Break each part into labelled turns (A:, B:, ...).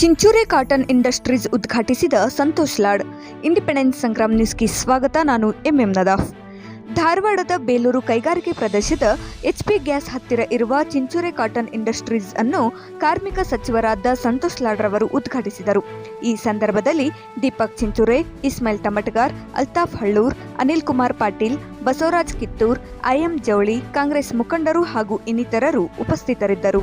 A: ಚಿಂಚುರೆ cotton industries ಉದ್ಘಾಟಿಸಿದ Santosh Lad. Independence Sangram ನ್ಯೂಸ್ಗೆ ಸ್ವಾಗತ, ನಾನು ಎಂಎಂ ನದಾಫ್. ಧಾರವಾಡದ ಬೇಲೂರು ಕೈಗಾರಿಕೆ ಪ್ರದೇಶದ ಎಚ್ಪಿ ಗ್ಯಾಸ್ ಹತ್ತಿರ ಇರುವ ಚಿಂಚುರೆ ಕಾಟನ್ ಇಂಡಸ್ಟ್ರೀಸ್ ಅನ್ನು ಕಾರ್ಮಿಕ ಸಚಿವರಾದ ಸಂತೋಷ್ ಲಾಡ್ ರವರು ಉದ್ಘಾಟಿಸಿದರು. ಈ ಸಂದರ್ಭದಲ್ಲಿ ದೀಪಕ್ ಚಿಂಚುರೆ, ಇಸ್ಮಾಯಿಲ್ ತಮಟಗಾರ್, ಅಲ್ತಾಫ್ ಹಳ್ಳೂರ್, ಅನಿಲ್ ಕುಮಾರ್ ಪಾಟೀಲ್, ಬಸವರಾಜ್ ಕಿತ್ತೂರ್ ಐಎಂ ಜವಳಿ, ಕಾಂಗ್ರೆಸ್ ಮುಖಂಡರು ಹಾಗೂ ಇನ್ನಿತರರು ಉಪಸ್ಥಿತರಿದ್ದರು.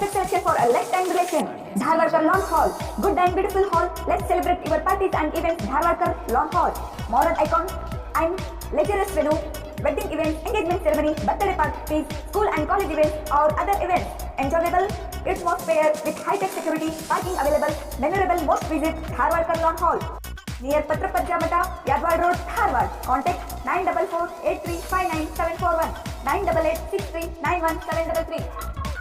B: Perfect selection for a lifetime relation. Dharwarkar Lawn Hall. Good and beautiful hall. Let's celebrate your parties and events. Dharwarkar Lawn Hall. Modern icon and luxurious venue. Wedding events, engagement ceremony, birthday parties, school and college events or other events. Enjoyable atmosphere with high-tech security, parking available. Memorable most visit Dharwarkar Lawn Hall. Near Patrapajja Mata, Yadwad Road, Dharwad. Contact 944 8359 741 988 63 91 733.